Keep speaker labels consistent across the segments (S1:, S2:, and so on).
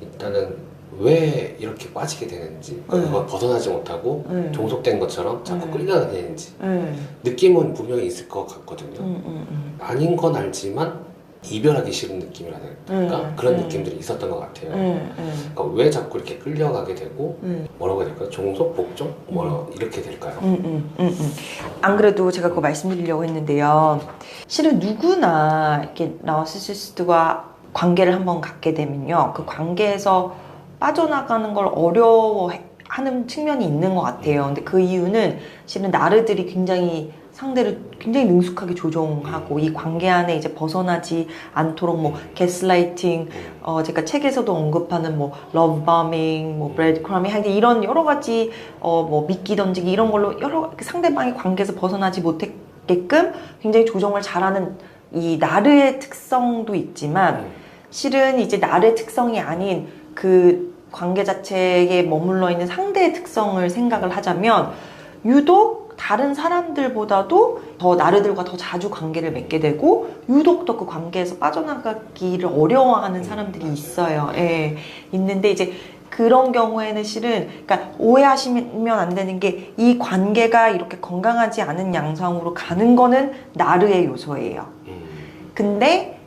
S1: 일단은 왜 이렇게 빠지게 되는지 그걸 벗어나지 못하고
S2: 네.
S1: 종속된 것처럼 자꾸
S2: 네.
S1: 끌려다니는지
S2: 네.
S1: 느낌은 분명히 있을 것 같거든요.
S2: 음, 음, 음.
S1: 아닌 건 알지만 이별하기 싫은 느낌이랄까
S2: 네.
S1: 그런
S2: 네.
S1: 느낌들이 있었던 것 같아요.
S2: 네. 네.
S1: 그러니까 왜 자꾸 이렇게 끌려가게 되고
S2: 네.
S1: 뭐라고 해야 될까요? 종속, 복종? 뭐 이렇게 될까요?
S2: 안 그래도 제가 그거 말씀드리려고 했는데요. 실은 누구나 이렇게 나우시시스트와 관계를 한번 갖게 되면요. 그 관계에서 빠져나가는 걸 어려워하는 측면이 있는 것 같아요. 근데 그 이유는 실은 나르들이 굉장히 상대를 굉장히 능숙하게 조종하고 이 관계 안에 이제 벗어나지 않도록 뭐 게스라이팅, 어 제가 책에서도 언급하는 뭐 러브바밍, 뭐 브레드크러밍 하여튼 이런 여러 가지 어뭐 미끼 던지기 이런 걸로 여러 상대방의 관계에서 벗어나지 못했게끔 굉장히 조정을 잘하는 이 나르의 특성도 있지만 실은 이제 나르의 특성이 아닌 그 관계 자체에 머물러 있는 상대의 특성을 생각을 하자면 유독 다른 사람들보다도 더 나르들과 더 자주 관계를 맺게 되고 유독 더 그 관계에서 빠져나가기를 어려워하는 사람들이 있어요. 예. 있는데 이제 그런 경우에는 실은 그러니까 오해하시면 안 되는 게 이 관계가 이렇게 건강하지 않은 양상으로 가는 거는 나르의 요소예요.
S1: 음.
S2: 근데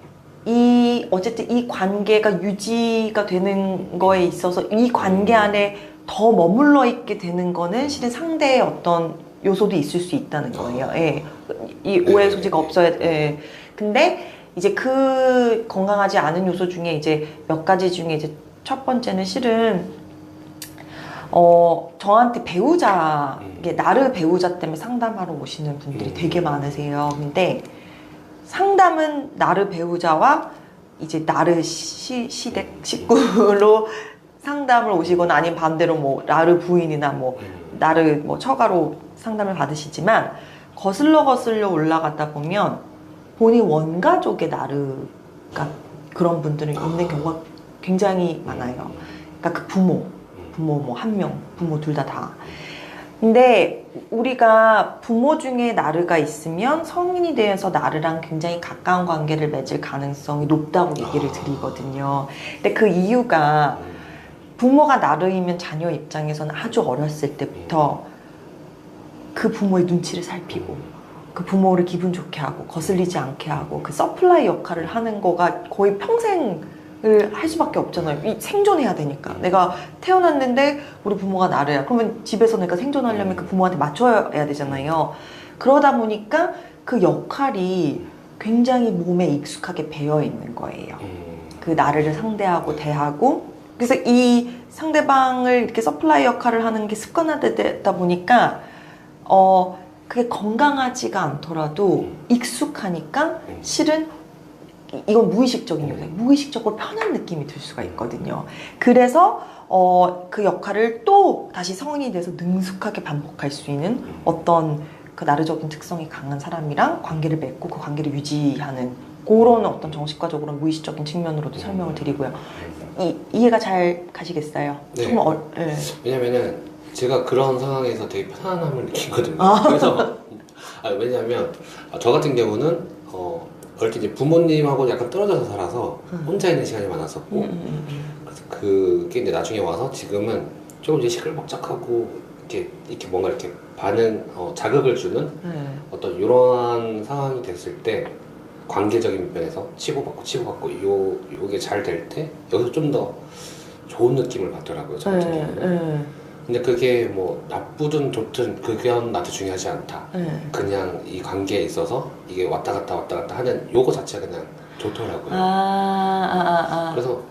S2: 이 어쨌든 이 관계가 유지가 되는 거에 있어서 이 관계 안에 더 머물러 있게 되는 거는 실은 상대의 어떤 요소도 있을 수 있다는 거예요. 예. 이 오해 소지가 없어야 예. 근데 이제 그 건강하지 않은 요소 중에 이제 몇 가지 중에 이제 첫 번째는 실은 어 저한테 배우자 이게 나를 배우자 때문에 상담하러 오시는 분들이
S1: 음.
S2: 되게 많으세요. 근데 상담은 나를 배우자와 이제 나를 시, 시댁 식구로 상담을 오시거나 아니면 반대로 뭐 나를 부인이나 뭐
S1: 음.
S2: 나를 뭐 처가로 상담을 받으시지만 거슬러 거슬러 올라가다 보면 본인 원가족의 나르가 그런 분들은 있는 경우가 굉장히 많아요. 그러니까 그 부모, 부모 뭐 한 명, 부모 둘 다 다. 근데 우리가 부모 중에 나르가 있으면 성인이 되어서 나르랑 굉장히 가까운 관계를 맺을 가능성이 높다고 얘기를 드리거든요. 근데 그 이유가 부모가 나르이면 자녀 입장에서는 아주 어렸을 때부터 그 부모의 눈치를 살피고 그 부모를 기분 좋게 하고 거슬리지 않게 하고 그 서플라이 역할을 하는 거가 거의 평생을 할 수밖에 없잖아요. 이 생존해야 되니까. 내가 태어났는데 우리 부모가 나르야. 그러면 집에서 내가 생존하려면 그 부모한테 맞춰야 되잖아요. 그러다 보니까 그 역할이 굉장히 몸에 익숙하게 배어 있는 거예요.
S1: 음.
S2: 그 나를 상대하고 대하고 그래서 이 상대방을 이렇게 서플라이 역할을 하는 게 습관화되다 보니까 어 그게 건강하지가 않더라도 익숙하니까 실은 이- 이건 무의식적인 요소예요. 무의식적으로 편한 느낌이 들 수가 있거든요. 그래서 어, 그 역할을 또 다시 성인이 돼서 능숙하게 반복할 수 있는 어떤 그 나르적인 특성이 강한 사람이랑 관계를 맺고 그 관계를 유지하는 그런 어떤 정신과적으로 무의식적인 측면으로도 설명을 드리고요. 이, 이해가 잘 가시겠어요?
S1: 네.
S2: 조금 어, 네.
S1: 왜냐면은 제가 그런 상황에서 되게 편안함을 느끼거든요.
S2: 아.
S1: 그래서 아, 왜냐면 아, 저 같은 경우는 어, 어릴 때 이제 부모님하고 약간 떨어져서 살아서
S2: 음.
S1: 혼자 있는 시간이 많았었고
S2: 음, 음, 음.
S1: 그래서 그게 이제 나중에 와서 지금은 조금 이제 시끌벅적하고 이렇게 이렇게 뭔가 이렇게 반응 어, 자극을 주는
S2: 네.
S1: 어떤 이러한 상황이 됐을 때 관계적인 면에서 치고받고 치고받고 요 요게 잘 될 때 여기서 좀 더 좋은 느낌을 받더라고요 저 같은
S2: 네,
S1: 경우는.
S2: 네,
S1: 근데 그게 뭐 나쁘든 좋든 그건 나한테 중요하지 않다.
S2: 네.
S1: 그냥 이 관계에 있어서 이게 왔다 갔다 왔다 갔다 하는 요거 자체가 그냥 좋더라고요.
S2: 아, 아, 아, 아.
S1: 그래서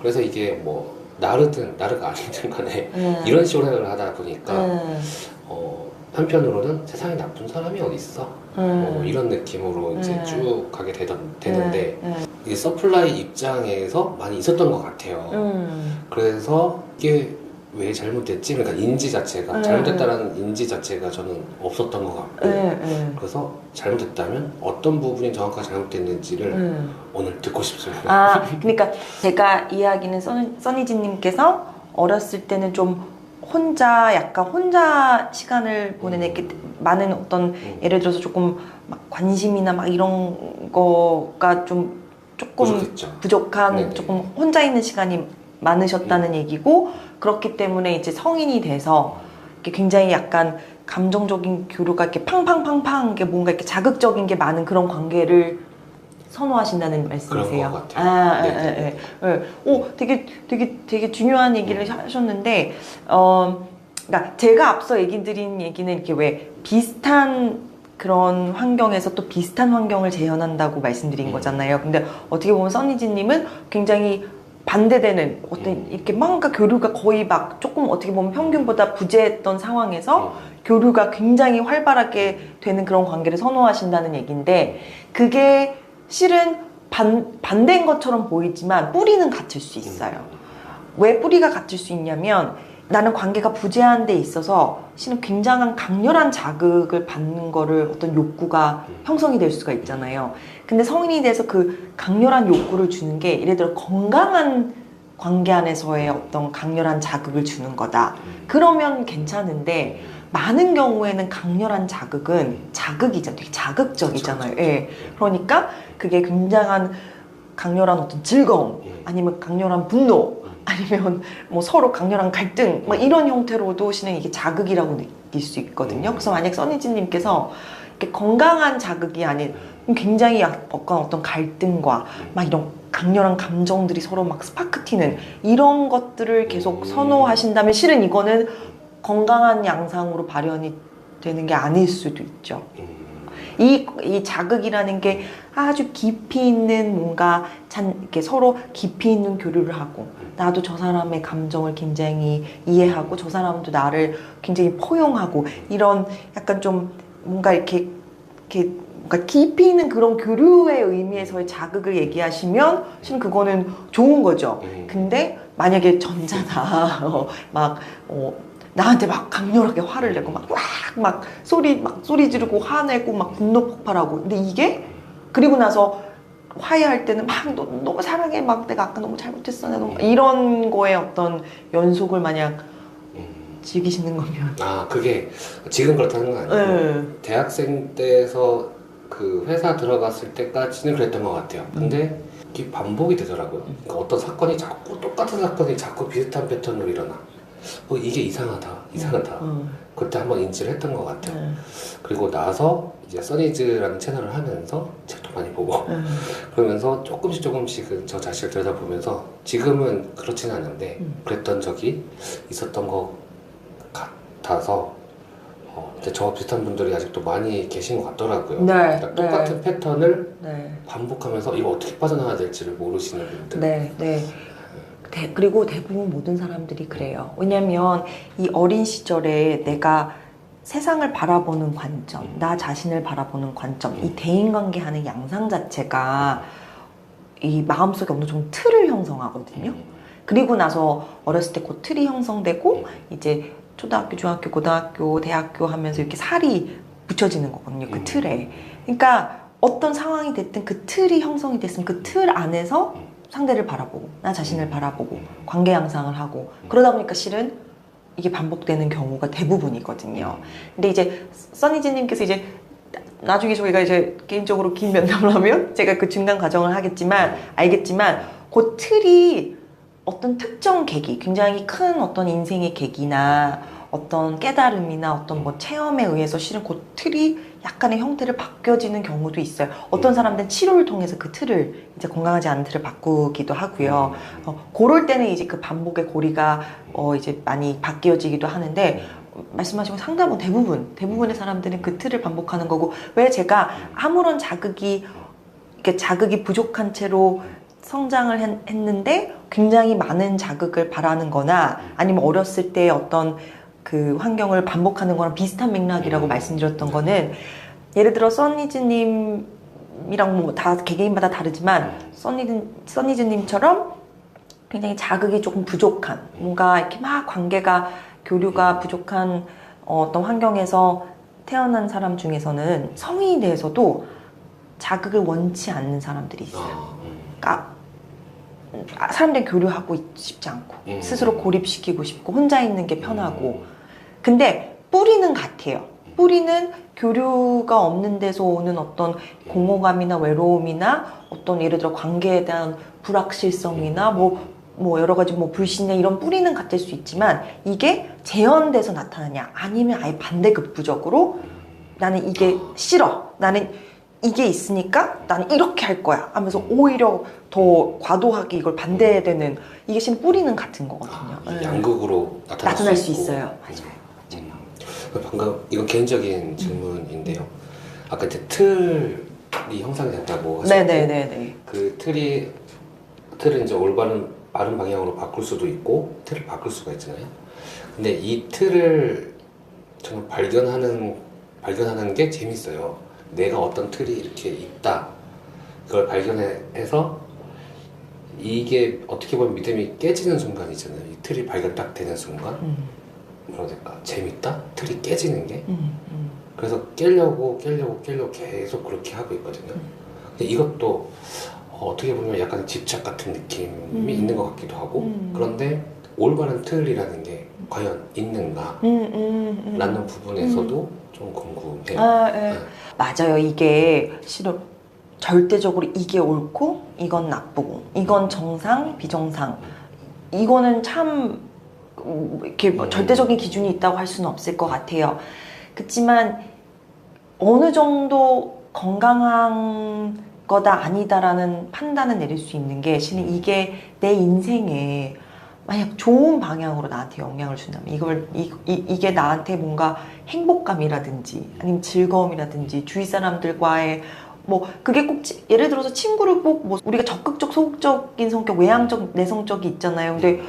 S1: 그래서 이게 뭐 나르든 나르가 아니든 간에
S2: 네.
S1: 이런 식으로 생각을 하다 보니까
S2: 네.
S1: 어, 한편으로는 세상에 나쁜 사람이 어디 있어?
S2: 네.
S1: 뭐 이런 느낌으로 이제
S2: 네.
S1: 쭉 가게 되던, 되는데
S2: 네. 네.
S1: 이게 서플라이 입장에서 많이 있었던 것 같아요.
S2: 음.
S1: 그래서 이게 왜 잘못됐지? 그러니까 인지 자체가
S2: 네.
S1: 잘못됐다는 인지 자체가 저는 없었던 것 같고
S2: 네. 네.
S1: 그래서 잘못됐다면 어떤 부분이 정확하게 잘못됐는지를
S2: 네.
S1: 오늘 듣고 싶습니다.
S2: 아, 그러니까 제가 이야기는 써니, 써니지님께서 어렸을 때는 좀 혼자 약간 혼자 시간을 보내는 게 많은 어떤
S1: 음.
S2: 예를 들어서 조금 막 관심이나 막 이런 거가 좀 조금
S1: 부족했죠.
S2: 부족한
S1: 네네.
S2: 조금 혼자 있는 시간이 많으셨다는 얘기고 그렇기 때문에 이제 성인이 돼서 이렇게 굉장히 약간 감정적인 교류가 이렇게 팡팡팡팡 이게 뭔가 이렇게 자극적인 게 많은 그런 관계를 선호하신다는 말씀이세요.
S1: 것 같아요.
S2: 아,
S1: 네,
S2: 예, 예, 예. 예. 오, 되게 되게 되게 중요한 얘기를 하셨는데 어 그러니까 제가 앞서 얘기 드린 얘기는 이렇게 왜 비슷한 그런 환경에서 또 비슷한 환경을 재현한다고 말씀드린
S1: 음.
S2: 거잖아요. 근데 어떻게 보면 써니지님은 굉장히 반대되는 어떤
S1: 음.
S2: 이렇게 뭔가 교류가 거의 막 조금 어떻게 보면 평균보다 부재했던 상황에서
S1: 음.
S2: 교류가 굉장히 활발하게 되는 그런 관계를 선호하신다는 얘기인데 그게 실은 반, 반대인 것처럼 보이지만 뿌리는 같을 수 있어요. 왜 뿌리가 같을 수 있냐면 나는 관계가 부재한 데 있어서 실은 굉장한 강렬한 자극을 받는 거를 어떤 욕구가 형성이 될 수가 있잖아요. 근데 성인이 돼서 그 강렬한 욕구를 주는 게 예를 들어 건강한 관계 안에서의 어떤 강렬한 자극을 주는 거다. 그러면 괜찮은데 많은 경우에는 강렬한 자극은 자극이잖아요. 되게 자극적이잖아요. 예. 그러니까 그게 굉장한 강렬한 어떤 즐거움
S1: 음.
S2: 아니면 강렬한 분노 아니면 뭐 서로 강렬한 갈등 뭐 이런 형태로도 실은 이게 자극이라고 느낄 수 있거든요. 그래서 만약 써니지님께서 이렇게 건강한 자극이 아닌 굉장히 약간 어떤 갈등과 막 이런 강렬한 감정들이 서로 막 스파크 튀는 이런 것들을 계속
S1: 음.
S2: 선호하신다면 실은 이거는 건강한 양상으로 발현이 되는 게 아닐 수도 있죠.
S1: 음.
S2: 이, 이 자극이라는 게 아주 깊이 있는 뭔가 잔, 이렇게 서로 깊이 있는 교류를 하고 나도 저 사람의 감정을 굉장히 이해하고 저 사람도 나를 굉장히 포용하고 이런 약간 좀 뭔가 이렇게 이렇게 뭔가 깊이 있는 그런 교류의 의미에서의 자극을 얘기하시면 실은 그거는 좋은 거죠.
S1: 음.
S2: 근데 만약에 전자다 어, 막 어, 나한테 막 강렬하게 화를 내고 막왁막 소리 막 소리 지르고 화내고 막 분노 폭발하고 근데 이게 그리고 나서 화해할 때는 막 너, 너무 사랑해 막 내가 아까 너무 잘못했어 내가 너무 이런 거에 어떤 연속을 만약
S1: 음.
S2: 즐기시는 거면
S1: 아 그게 지금 그렇다는 건 아니고
S2: 네.
S1: 대학생 때에서 그 회사 들어갔을 때까지는 그랬던 것 같아요. 근데 이게 반복이 되더라고요. 그러니까 어떤 사건이 자꾸 똑같은 사건이 자꾸 비슷한 패턴으로 일어나. 어 이게 이상하다, 이상하다.
S2: 음,
S1: 그때 한번 인지를 했던 것 같아요.
S2: 음,
S1: 그리고 나서 이제 써니즈라는 채널을 하면서 책도 많이 보고
S2: 음,
S1: 그러면서 조금씩 조금씩 저 자신을 들여다보면서 지금은 그렇진 않은데
S2: 음.
S1: 그랬던 적이 있었던 것 같아서 어, 근데 저와 비슷한 분들이 아직도 많이 계신 것 같더라고요.
S2: 네,
S1: 그러니까 똑같은 패턴을
S2: 네.
S1: 반복하면서 이거 어떻게 빠져나가야 될지를 모르시는 분들.
S2: 네, 네. 대- 그리고 대부분 모든 사람들이 그래요. 왜냐면 이 어린 시절에 내가 세상을 바라보는 관점,
S1: 음.
S2: 나 자신을 바라보는 관점, 이 대인관계 하는 양상 자체가 이 마음속에 어느 정도 틀을 형성하거든요.
S1: 음.
S2: 그리고 나서 어렸을 때 그 틀이 형성되고
S1: 음.
S2: 이제 초등학교, 중학교, 고등학교, 대학교 하면서 이렇게 살이 붙여지는 거거든요. 그
S1: 음.
S2: 틀에. 그러니까 어떤 상황이 됐든 그 틀이 형성이 됐으면 그 틀 안에서
S1: 음.
S2: 상대를 바라보고 나 자신을 바라보고
S1: 음.
S2: 관계 양상을 하고. 그러다 보니까 실은 이게 반복되는 경우가 대부분이거든요. 근데 이제 써니지님께서 이제 나- 나중에 저희가 이제 개인적으로 긴 면담을 하면 제가 그 중간 과정을 하겠지만 알겠지만 그 틀이 어떤 특정 계기, 굉장히 큰 어떤 인생의 계기나 어떤 깨달음이나 어떤 뭐 체험에 의해서 실은 그 틀이 약간의 형태를 바뀌어지는 경우도 있어요. 어떤 사람들은 치료를 통해서 그 틀을 이제 건강하지 않은 틀을 바꾸기도 하고요. 어, 그럴 때는 이제 그 반복의 고리가 어, 이제 많이 바뀌어지기도 하는데 말씀하신 건 상당한 대부분 대부분의 사람들은 그 틀을 반복하는 거고 왜 제가 아무런 자극이 이렇게 자극이 부족한 채로 성장을 했, 했는데 굉장히 많은 자극을 바라는 거나 아니면 어렸을 때 어떤 그 환경을 반복하는 거랑 비슷한 맥락이라고
S1: 음.
S2: 말씀드렸던 거는 예를 들어 써니즈님이랑 뭐 다 개개인마다 다르지만 써니즈, 써니즈님처럼 굉장히 자극이 조금 부족한 뭔가 이렇게 막 관계가 교류가 부족한 어, 어떤 환경에서 태어난 사람 중에서는 성인이 돼서도 자극을 원치 않는 사람들이 있어요.
S1: 아, 음.
S2: 그러니까 아, 사람들이 교류하고 있- 싶지 않고
S1: 음.
S2: 스스로 고립시키고 싶고 혼자 있는 게 편하고 근데 뿌리는 같아요. 뿌리는 교류가 없는 데서 오는 어떤 공허감이나 외로움이나 어떤 예를 들어 관계에 대한 불확실성이나 뭐뭐 여러 가지 뭐 불신이나 이런 뿌리는 같을 수 있지만 이게 재현돼서 나타나냐 아니면 아예 반대급부적으로 나는 이게 싫어 나는 이게 있으니까 나는 이렇게 할 거야 하면서 오히려 더 과도하게 이걸 반대되는 이게 지금 뿌리는 같은 거거든요.
S1: 아,
S2: 네.
S1: 양극으로 나타날,
S2: 나타날 수
S1: 있고.
S2: 있어요.
S1: 음.
S2: 맞아요.
S1: 음. 방금 이건 개인적인 질문인데요. 아까 이제 틀이 형성이 된다고
S2: 네네네네.
S1: 그 틀이 틀을 이제 올바른 바른 방향으로 바꿀 수도 있고 틀을 바꿀 수가 있잖아요. 근데 이 틀을 정말 발견하는 발견하는 게 재밌어요. 내가 어떤 틀이 이렇게 있다. 그걸 발견해서 이게 어떻게 보면 믿음이 깨지는 순간이잖아요. 이 틀이 발견 딱 되는 순간
S2: 음,
S1: 해야 될까? 재밌다? 틀이 깨지는 게
S2: 음, 음.
S1: 그래서 깨려고 깨려고 깨려고 계속 그렇게 하고 있거든요. 근데 이것도 어, 어떻게 보면 약간 집착 같은 느낌이
S2: 음.
S1: 있는 것 같기도 하고
S2: 음.
S1: 그런데 올바른 틀이라는 게 과연 있는가
S2: 음, 음, 음.
S1: 라는 부분에서도 좀 궁금해요.
S2: 아, 예.
S1: 네.
S2: 맞아요. 이게 실은 절대적으로 이게 옳고 이건 나쁘고 이건 정상 비정상 이거는 참 음, 이렇게 뭐
S1: 음.
S2: 절대적인 기준이 있다고 할 수는 없을 것 같아요. 그렇지만 어느 정도 건강한 거다 아니다라는 판단을 내릴 수 있는 게 실은 이게 내 인생에 만약 좋은 방향으로 나한테 영향을 준다면 이걸 이, 이, 이 게 나한테 뭔가 행복감이라든지 아니면 즐거움이라든지 주위 사람들과의 뭐 그게 꼭 치- 예를 들어서 친구를 꼭 뭐 우리가 적극적 소극적인 성격 외향적 내성적이 있잖아요 근데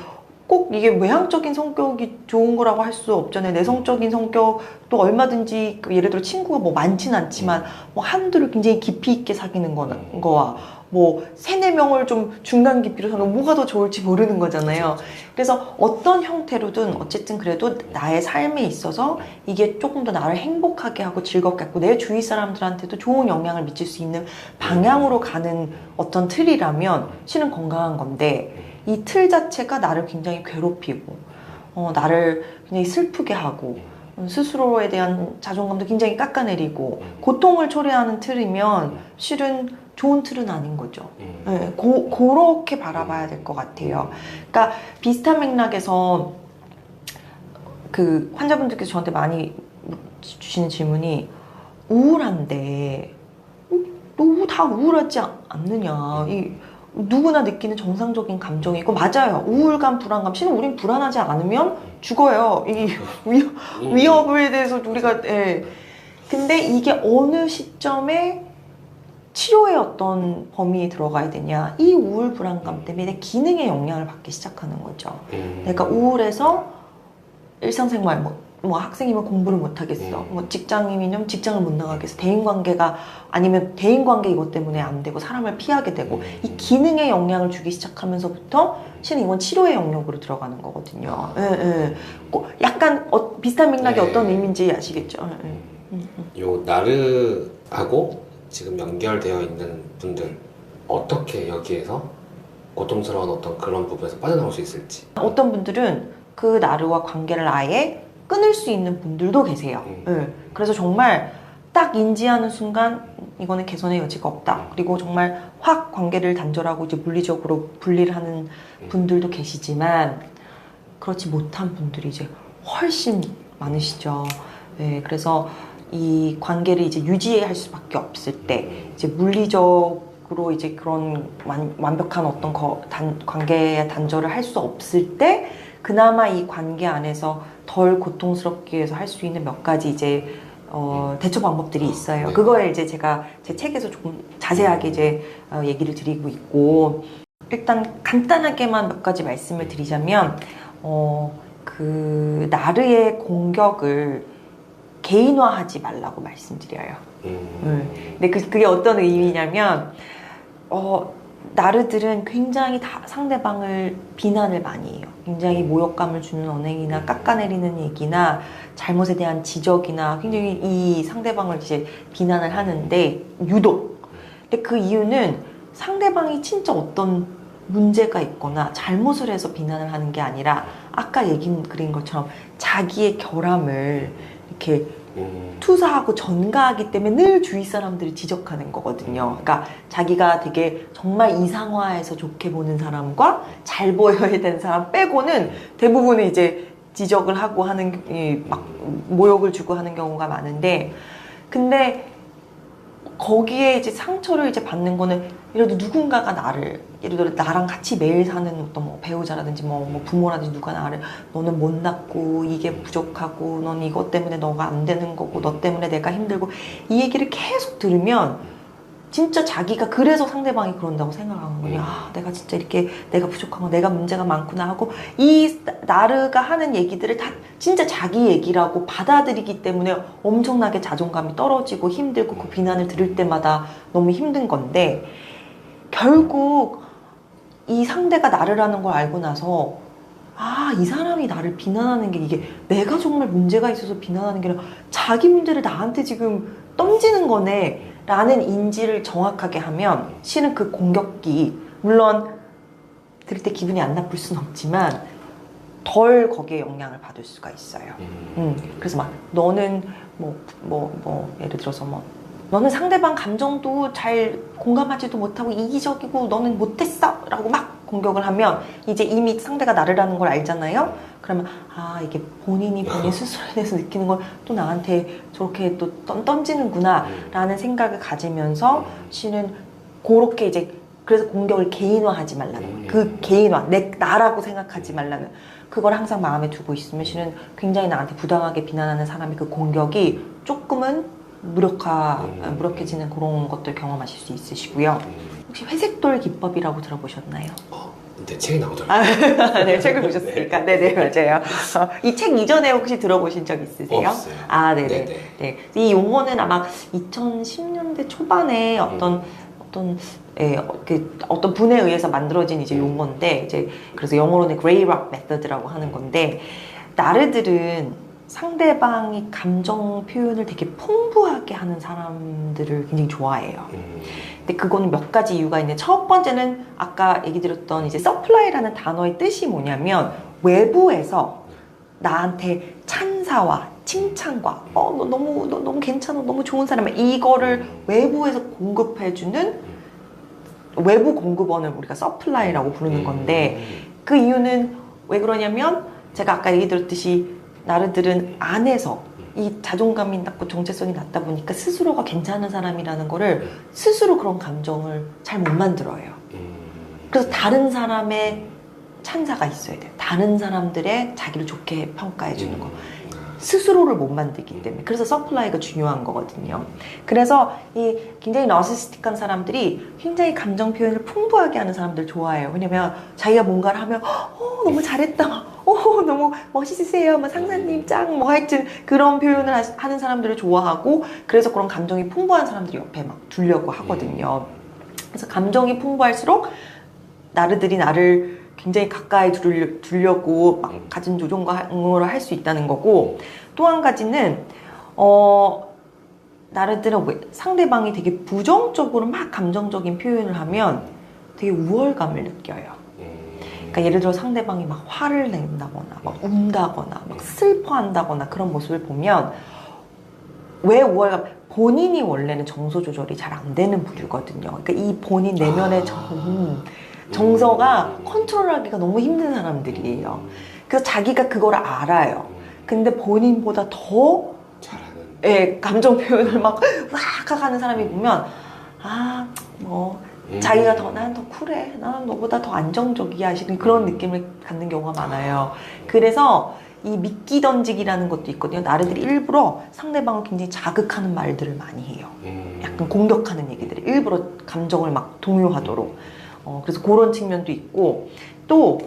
S2: 꼭 이게 외향적인 성격이 좋은 거라고 할 수 없잖아요. 내성적인 성격도 얼마든지 그 예를 들어 친구가 뭐 많진 않지만 뭐 한두를 굉장히 깊이 있게 사귀는 거나
S1: 음.
S2: 거와 뭐 세네 명을 좀 중간 깊이로 사귀는 뭐가 더 좋을지 모르는 거잖아요. 그래서 어떤 형태로든 어쨌든 그래도 나의 삶에 있어서 이게 조금 더 나를 행복하게 하고 즐겁게 하고 내 주위 사람들한테도 좋은 영향을 미칠 수 있는 방향으로 가는 어떤 틀이라면 실은 건강한 건데 이 틀 자체가 나를 굉장히 괴롭히고 어, 나를 굉장히 슬프게 하고 어, 스스로에 대한 자존감도 굉장히 깎아내리고 고통을 초래하는 틀이면 실은 좋은 틀은 아닌 거죠.
S1: 음.
S2: 네, 고, 그렇게 바라봐야 될 것 같아요. 그러니까 비슷한 맥락에서 그 환자분들께서 저한테 많이 주시는 질문이 우울한데 너다 우울하지 않- 않느냐 이 누구나 느끼는 정상적인 감정이 있고 맞아요 우울감 불안감 실은 우린 불안하지 않으면 죽어요 이 위,
S1: 음.
S2: 위협 에 대해서 우리가 예. 근데 이게 어느 시점에 치료의 어떤 범위에 들어가야 되냐 이 우울 불안감 때문에 내 기능에 영향을 받기 시작하는 거죠
S1: 음.
S2: 내가 우울해서 일상생활 뭐, 뭐 학생이면 공부를 못 하겠어
S1: 음.
S2: 뭐 직장인이면 직장을 못 나가겠어 대인 관계가 아니면 대인 관계 이것 때문에 안 되고 사람을 피하게 되고
S1: 음.
S2: 이 기능에 영향을 주기 시작하면서부터 실은 이건 치료의 영역으로 들어가는 거거든요. 예, 예. 꼭 약간 어, 비슷한 맥락이
S1: 네.
S2: 어떤 의미인지 아시겠죠? 예, 예. 음.
S1: 요 나르하고 지금 연결되어 있는 분들 어떻게 여기에서 고통스러운 어떤 그런 부분에서 빠져나올 수 있을지.
S2: 어떤 분들은 그 나르와 관계를 아예 끊을 수 있는 분들도 계세요.
S1: 음.
S2: 예. 그래서 정말 딱 인지하는 순간 이거는 개선의 여지가 없다. 그리고 정말 확 관계를 단절하고 이제 물리적으로 분리를 하는
S1: 음.
S2: 분들도 계시지만 그렇지 못한 분들이 이제 훨씬 많으시죠. 예. 그래서 이 관계를 이제 유지할 수밖에 없을 때 이제 물리적으로 이제 그런 완, 완벽한 어떤 거, 단, 관계의 단절을 할 수 없을 때 그나마 이 관계 안에서 덜 고통스럽게 해서 할 수 있는 몇 가지 이제 어, 대처 방법들이 있어요.
S1: 네.
S2: 그거에 이제 제가 제 책에서 조금 자세하게 이제 어, 얘기를 드리고 있고 일단 간단하게만 몇 가지 말씀을 드리자면 어, 그 나르의 공격을 개인화하지 말라고 말씀드려요.
S1: 음.
S2: 근데 그, 그게 어떤 의미냐면 어, 나르들은 굉장히 다 상대방을 비난을 많이 해요. 굉장히 모욕감을 주는 언행이나 깎아내리는 얘기나 잘못에 대한 지적이나 굉장히 이 상대방을 이제 비난을 하는데 유독. 근데 그 이유는 상대방이 진짜 어떤 문제가 있거나 잘못을 해서 비난을 하는 게 아니라 아까 얘기 드린 것처럼 자기의 결함을 이렇게
S1: 음.
S2: 투사하고 전가하기 때문에 늘 주위 사람들이 지적하는 거거든요. 그러니까 자기가 되게 정말 이상화해서 좋게 보는 사람과 잘 보여야 되는 사람 빼고는 대부분은 이제 지적을 하고 하는 이막 모욕을 주고 하는 경우가 많은데 근데 거기에 이제 상처를 이제 받는 거는 예를 들어 누군가가 나를 예를 들어 나랑 같이 매일 사는 어떤 뭐 배우자라든지 뭐, 뭐 부모라든지 누가 나를 너는 못 났고 이게 부족하고 넌 이것 때문에 너가 안 되는 거고 너 때문에 내가 힘들고 이 얘기를 계속 들으면 진짜 자기가 그래서 상대방이 그런다고 생각하는 거예요. 아, 내가 진짜 이렇게 내가 부족한 거, 내가 문제가 많구나 하고 이 나르가 하는 얘기들을 다 진짜 자기 얘기라고 받아들이기 때문에 엄청나게 자존감이 떨어지고 힘들고 그 비난을 들을 때마다 너무 힘든 건데 결국 이 상대가 나르라는 걸 알고 나서 아, 이 사람이 나를 비난하는 게 이게 내가 정말 문제가 있어서 비난하는 게 아니라 자기 문제를 나한테 지금 던지는 거네. 라는 인지를 정확하게 하면 실은 그 공격기, 물론 들을 때 기분이 안 나쁠 수는 없지만 덜 거기에 영향을 받을 수가 있어요.
S1: 음.
S2: 음, 그래서 막 너는 뭐뭐 뭐 예를 들어서 뭐 너는 상대방 감정도 잘 공감하지도 못하고 이기적이고 너는 못했어라고 막 공격을 하면 이제 이미 상대가 나르라는 걸 알잖아요. 그러면 아 이게 본인이 본인 스스로에 대해서 느끼는 걸 또 나한테 저렇게 또 던- 던지는구나라는 생각을 가지면서 실은 그렇게 이제 그래서 공격을 개인화하지 말라는 거예요. 그 개인화 내 나라고 생각하지 말라는 그걸 항상 마음에 두고 있으면 실은 굉장히 나한테 부당하게 비난하는 사람의 그 공격이 조금은 무력화
S1: 음.
S2: 무력해지는 그런 것들 경험하실 수 있으시고요.
S1: 음.
S2: 혹시 회색돌 기법이라고 들어보셨나요?
S1: 어, 근데 책이 나오더라고요.
S2: 아, 네, 책을 보셨으니까. 네, 네, 맞아요. 이 책 이전에 혹시 들어보신 적 있으세요?
S1: 없어요.
S2: 아, 네 네.
S1: 네네.
S2: 네. 이 용어는 아마 2010년대 초반에 어떤 어떤 예, 어, 그 어떤 분에 의해서 만들어진 이제 용어인데 이제 그래서 영어로는 그레이 락 메서드라고 하는 건데 나르들은 상대방이 감정 표현을 되게 풍부하게 하는 사람들을 굉장히 좋아해요.
S1: 음.
S2: 근데 그거는 몇 가지 이유가 있는데 첫 번째는 아까 얘기 드렸던 이제 서플라이라는 단어의 뜻이 뭐냐면 외부에서 나한테 찬사와 칭찬과 어 너 너무 너 너무 괜찮아 너무 좋은 사람이야 이거를 외부에서 공급해주는 외부 공급원을 우리가 서플라이라고 부르는 건데 그 이유는 왜 그러냐면 제가 아까 얘기 들었듯이 나르들은 안에서 이 자존감이 낮고 정체성이 낮다 보니까 스스로가 괜찮은 사람이라는 거를 스스로 그런 감정을 잘 못 만들어요.
S1: 음.
S2: 그래서 다른 사람의 찬사가 있어야 돼요. 다른 사람들의 자기를 좋게 평가해 주는 거.
S1: 음.
S2: 스스로를 못 만들기 때문에 그래서 서플라이가 중요한 거거든요. 그래서 이 굉장히 너시스틱한 사람들이 굉장히 감정 표현을 풍부하게 하는 사람들 좋아해요. 왜냐면 자기가 뭔가를 하면 어 너무 잘했다, 어 너무 멋있으세요, 뭐 상사님 짱, 뭐 하여튼 그런 표현을 하- 하는 사람들을 좋아하고 그래서 그런 감정이 풍부한 사람들이 옆에 막 두려고 하거든요. 그래서 감정이 풍부할수록 나르들이 나를 굉장히 가까이 두려, 두려고 막 가진 조종을 할수 있다는 거고 또 한 가지는 어 나르들은 왜 상대방이 되게 부정적으로 막 감정적인 표현을 하면 되게 우월감을 느껴요.
S1: 음.
S2: 그러니까 예를 들어 상대방이 막 화를 낸다거나 막 운다거나 막 슬퍼한다거나 그런 모습을 보면 왜 우월감 본인이 원래는 정서 조절이 잘 안 되는 부류거든요. 그러니까 이 본인 내면의
S1: 아.
S2: 정, 음, 정서가
S1: 음.
S2: 컨트롤하기가 너무 힘든 사람들이에요. 그래서 자기가 그걸 알아요. 근데 본인보다 더
S1: 잘하는.
S2: 예, 감정 표현을 막 으악 하는 사람이 보면 아, 뭐
S1: 음.
S2: 자기가 더난더 쿨해. 나는 너보다 더 안정적이야. 하시는 그런 느낌을 갖는 경우가 많아요. 그래서 이 미끼 던지기라는 것도 있거든요. 나르들이 일부러 상대방을 굉장히 자극하는 말들을 많이 해요.
S1: 음.
S2: 약간 공격하는 얘기들을 일부러 감정을 막 동요하도록. 어, 그래서 그런 측면도 있고 또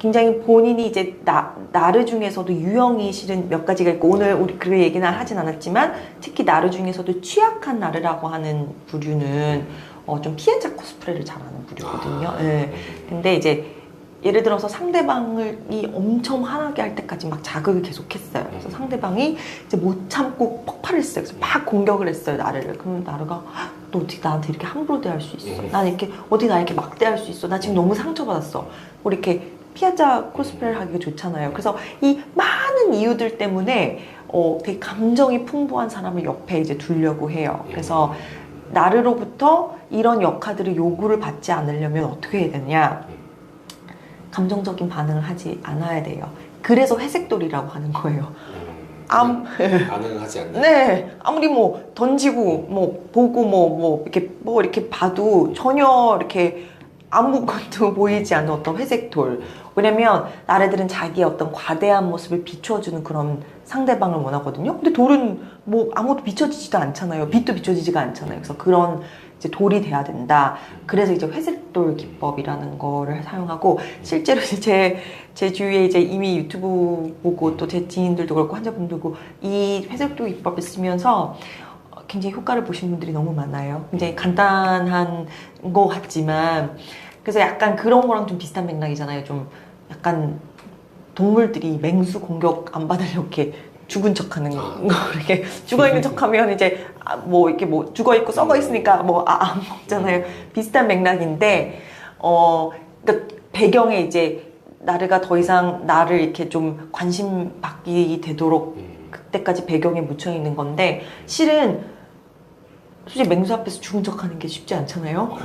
S2: 굉장히 본인이 이제 나, 나르 중에서도 유형이 실은 몇 가지가 있고 오늘 우리 그 얘기는 하진 않았지만 특히 나르 중에서도 취약한 나르라고 하는 부류는 어, 좀 피해자 코스프레를 잘하는 부류거든요.
S1: 아.
S2: 예. 근데 이제 예를 들어서 상대방을 이 엄청 화나게 할 때까지 막 자극을 계속했어요. 그래서 상대방이 이제 못 참고 폭발을 했어요. 그래서 막 공격을 했어요 나르를. 그러면 나르가 "헉, 너 어떻게 나한테 이렇게 함부로 대할 수 있어?
S1: 음.
S2: 난 이렇게 어디 나 이렇게 막 대할 수 있어? 나 지금 너무 상처받았어. 뭐 이렇게 피하자 코스프레를 하기가 좋잖아요. 그래서 이 많은 이유들 때문에 어, 되게 감정이 풍부한 사람을 옆에 이제 두려고 해요. 그래서 나르로부터 이런 역할들을 요구를 받지 않으려면 어떻게 해야 되냐? 감정적인 반응을 하지 않아야 돼요. 그래서 회색돌이라고 하는 거예요.
S1: 음,
S2: 암,
S1: 반응하지 않는.
S2: 네, 아무리 뭐 던지고 뭐 보고 뭐뭐 이렇게 뭐 이렇게 봐도 전혀 이렇게 아무것도 보이지 않는 어떤 회색 돌. 왜냐면 나래들은 자기의 어떤 과대한 모습을 비춰주는 그런 상대방을 원하거든요. 근데 돌은 뭐 아무것도 비춰지지도 않잖아요. 빛도 비춰지지가 않잖아요. 그래서 그런 이제 돌이 돼야 된다. 그래서 이제 회색돌 기법이라는 거를 사용하고 실제로 이제 제, 제 주위에 이제 이미 유튜브 보고 또 제 지인들도 그렇고 환자분들도 이 회색돌 기법을 쓰면서 어, 굉장히 효과를 보신 분들이 너무 많아요. 굉장히 간단한 것 같지만 그래서 약간 그런 거랑 좀 비슷한 맥락이잖아요. 좀 약간 동물들이 맹수 공격 안 받으려고 이렇게 죽은 척하는 거 이렇게 죽어 있는 척하면 이제 아, 뭐 이렇게 뭐 죽어 있고 썩어 있으니까 뭐안 먹잖아요. 비슷한 맥락인데 어 그러니까 배경에 이제 나르가 더 이상 나를 이렇게 좀 관심 받게 되도록
S1: 음,
S2: 그때까지 배경에 묻혀 있는 건데 실은 솔직히 맹수 앞에서 죽은 척하는 게 쉽지 않잖아요.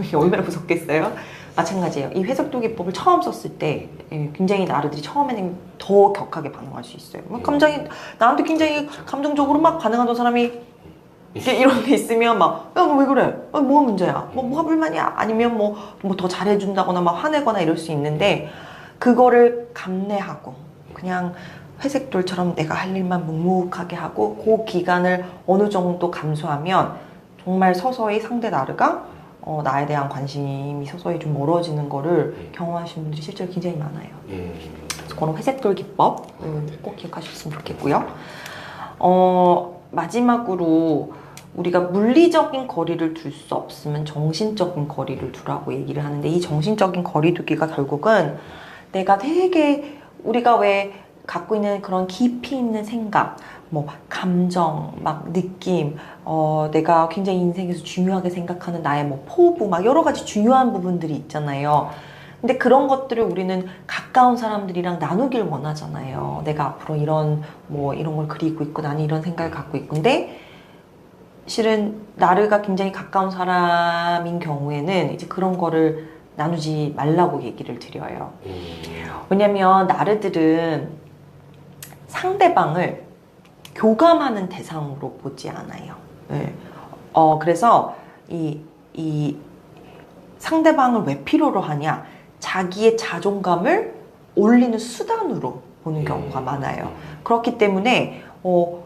S2: 이게 얼마나 무섭겠어요? 마찬가지예요. 이 회색도 기법을 처음 썼을 때 예, 굉장히 나르들이 처음에는 더 격하게 반응할 수 있어요. 막 감정이 나한테 굉장히 감정적으로 막 반응하던 사람이 이렇게 이런 게 있으면 막, 야, 너 왜 그래? 어, 뭐가 문제야? 뭐, 뭐가 불만이야? 아니면 뭐, 뭐 더 잘해준다거나 막 화내거나 이럴 수 있는데, 그거를 감내하고, 그냥 회색 돌처럼 내가 할 일만 묵묵하게 하고, 그 기간을 어느 정도 감수하면, 정말 서서히 상대 나르가, 어, 나에 대한 관심이 서서히 좀 멀어지는 거를 경험하신 분들이 실제로 굉장히 많아요.
S1: 음,
S2: 그래서 그런 회색 돌 기법 음, 꼭 기억하셨으면 좋겠고요. 어, 마지막으로 우리가 물리적인 거리를 둘 수 없으면 정신적인 거리를 두라고 얘기를 하는데 이 정신적인 거리두기가 결국은 내가 되게 우리가 왜 갖고 있는 그런 깊이 있는 생각, 뭐 감정, 막 느낌, 어, 내가 굉장히 인생에서 중요하게 생각하는 나의 뭐 포부, 막 여러 가지 중요한 부분들이 있잖아요. 근데 그런 것들을 우리는 가까운 사람들이랑 나누길 원하잖아요. 내가 앞으로 이런 뭐 이런 걸 그리고 있고 나는 이런 생각을 갖고 있고 근데 실은 나르가 굉장히 가까운 사람인 경우에는 이제 그런 거를 나누지 말라고 얘기를 드려요.
S1: 음,
S2: 왜냐면 나르들은 상대방을 교감하는 대상으로 보지 않아요. 네. 어, 그래서 이, 이 상대방을 왜 필요로 하냐? 자기의 자존감을 올리는 수단으로 보는 경우가 많아요. 그렇기 때문에 어,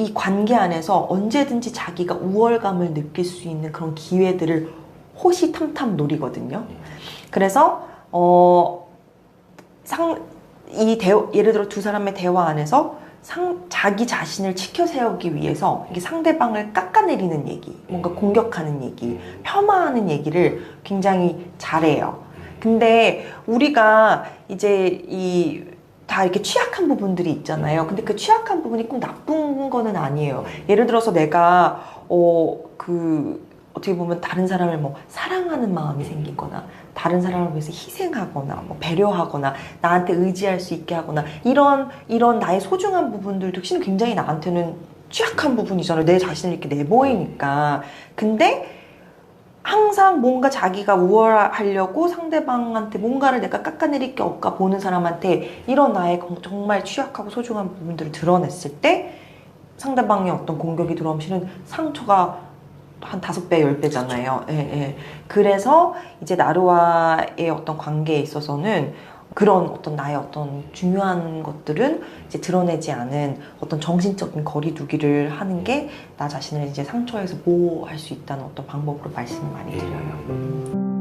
S2: 이 관계 안에서 언제든지 자기가 우월감을 느낄 수 있는 그런 기회들을 호시탐탐 노리거든요. 그래서 어, 상, 이 대, 예를 들어 두 사람의 대화 안에서 상, 자기 자신을 치켜 세우기 위해서 이게 상대방을 깎아내리는 얘기, 뭔가 공격하는 얘기, 폄하하는 얘기를 굉장히 잘해요. 근데 우리가 이제 이 다 이렇게 취약한 부분들이 있잖아요. 근데 그 취약한 부분이 꼭 나쁜 거는 아니에요. 예를 들어서 내가 어 그 어떻게 보면 다른 사람을 뭐 사랑하는 마음이 생기거나 다른 사람을 위해서 희생하거나 뭐 배려하거나 나한테 의지할 수 있게 하거나 이런 이런 나의 소중한 부분들도 실은 굉장히 나한테는 취약한 부분이잖아요. 내 자신을 이렇게 내보이니까. 근데 항상 뭔가 자기가 우월하려고 상대방한테 뭔가를 내가 깎아내릴 게 없까 보는 사람한테 이런 나의 건- 정말 취약하고 소중한 부분들을 드러냈을 때 상대방의 어떤 공격이 들어오면 실은 상처가 한 다섯 배, 열 배잖아요. 예, 예. 그래서 이제 나루와의 어떤 관계에 있어서는 그런 어떤 나의 어떤 중요한 것들은 이제 드러내지 않은 어떤 정신적인 거리두기를 하는 게 나 자신을 이제 상처에서 보호할 수 있다는 어떤 방법으로 말씀을 많이 드려요.